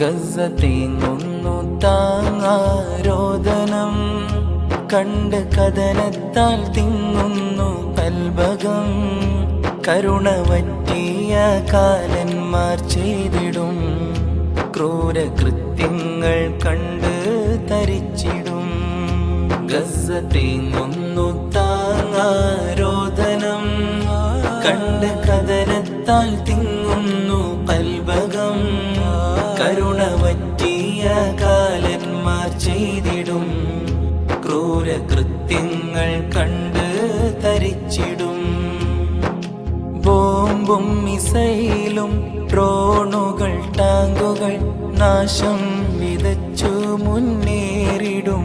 Gaza തേങ്ങുന്നു താങ്ങാരോദനം. കണ്ട് കഥനത്താൽ തിങ്ങുന്നു കൽഭകം. കരുണ വറ്റിയ കാലന്മാർ ചെയ്തിടും. ക്രൂര കൃത്യങ്ങൾ കണ്ട് തരിച്ചിടും. ഗസ തേങ്ങുന്നു താങ്ങാരോദനം. കണ്ട് കഥനത്താൽ തിങ്ങുന്നു ബോംബും മിസൈലും ഡ്രോണുകൾ ടാങ്കുകൾ നാശം വിതച്ചു മുന്നേറിടുമ്പോൾ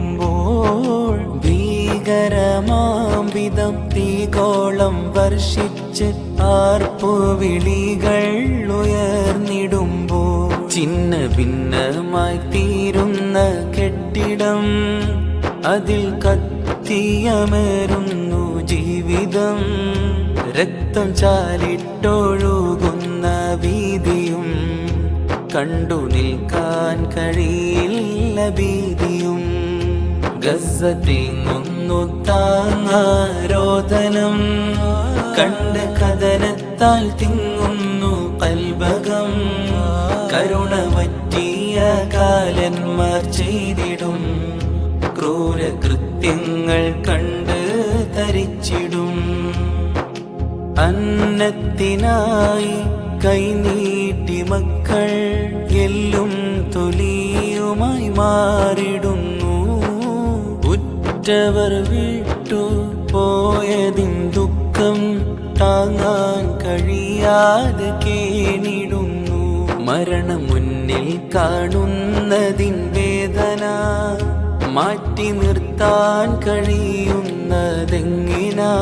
ഭീകരമാംവിധം തീകോളം വർഷിച്ച് ആർപ്പുവിളികൾ ഉയർന്നിടുമ്പോൾ ചിന്ന ഭിന്നമായി തീരുന്ന കെട്ടിടം അതിൽ കത്തിയമേറുന്നു ജീവിതം. രക്തം ചാലിട്ടൊഴുകുന്ന വീതിയും കണ്ടു നിൽക്കാൻ കഴിയില്ല ഭീതിയും. ഗസ തിങ്ങുന്നു താങ്ങാരോദനം കണ്ട് കഥനത്താൽ തിങ്ങുന്നു കൽബകം കരുണ പറ്റിയ കാലന്മാർ ചെയ്തിടും. ക്രൂരകൃത്യങ്ങൾ കണ്ട് തരിച്ചിടും. അന്നത്തിനായി കൈനീട്ടി മക്കൾ എല്ലും തൊലിയുമായി മാറിടുന്നു. ഉറ്റവർ വിട്ടു പോയതിൻ ദുഃഖം താങ്ങാൻ കഴിയാതെ കേണിടുന്നു. മരണം മുന്നിൽ കാണുന്നതിൻ മാറ്റി നിർത്താൻ കഴിയുന്നതെങ്ങിനാ?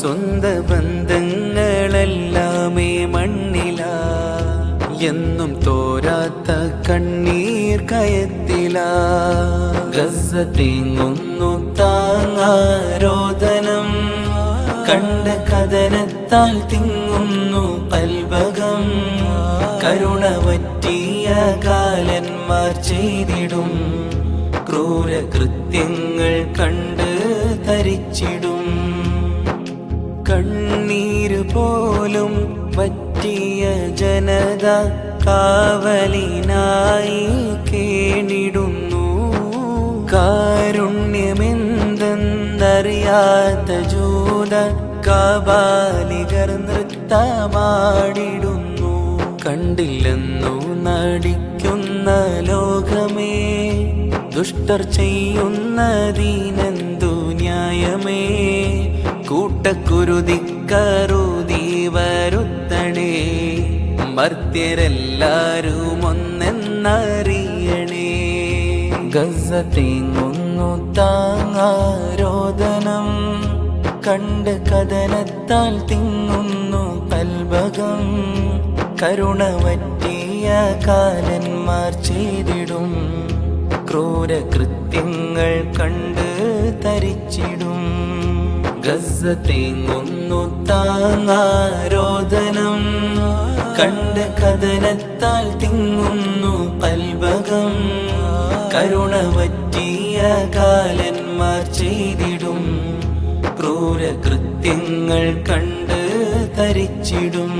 സ്വന്ത ബന്ധങ്ങളെല്ലാമേ മണ്ണില. എന്നും തോരാത്ത കണ്ണീർ കയത്തില. ഗസ തിങ്ങുന്നു താങ്ങാരോദനം. കണ്ട കഥനത്താൽ തിങ്ങുന്നു കൽവകം കരുണ വറ്റിയ കാലന്മാർ ചെയ്തിടും. ക്രൂരകൃത്യങ്ങൾ കണ്ട് തരിച്ചിടും. കണ്ണീര് പോലും പറ്റിയ ജനത കാവലിനായി കേണിടുന്നു. കാരുണ്യമെന്തെന്നറിയാത്ത ജൂത കാബാലികർ നൃത്തമാടിടുന്നു. കണ്ടില്ലെന്നു നടിക്കുന്ന ലോകമേ ദുഷ്ടർ ചെയ്യുന്നതിനെന്തു ന്യായമേ? കൂട്ടക്കുരുതിക്കറുതി വരുത്തണേ. മർത്യരെല്ലാരും ഒന്നെന്നറിയണേ ഗസ തേങ്ങുന്നു താങ്ങാരോദനം. കണ്ട് കഥനത്താൽ തിങ്ങുന്നു കൽഭകം. കരുണ കാലന്മാർ ചെയ്തിടും. ക്രൂരകൃത്യങ്ങൾ കണ്ട് തരിച്ചിടും. ഗസ തേങ്ങുന്നു താങ്ങാരോദനം കണ്ട് കഥനത്താൽ തിങ്ങുന്നു കൽബകം കരുണ പറ്റിയ കാലന്മാർ ചെയ്തിടും. ക്രൂര കൃത്യങ്ങൾ കണ്ട് തരിച്ചിടും.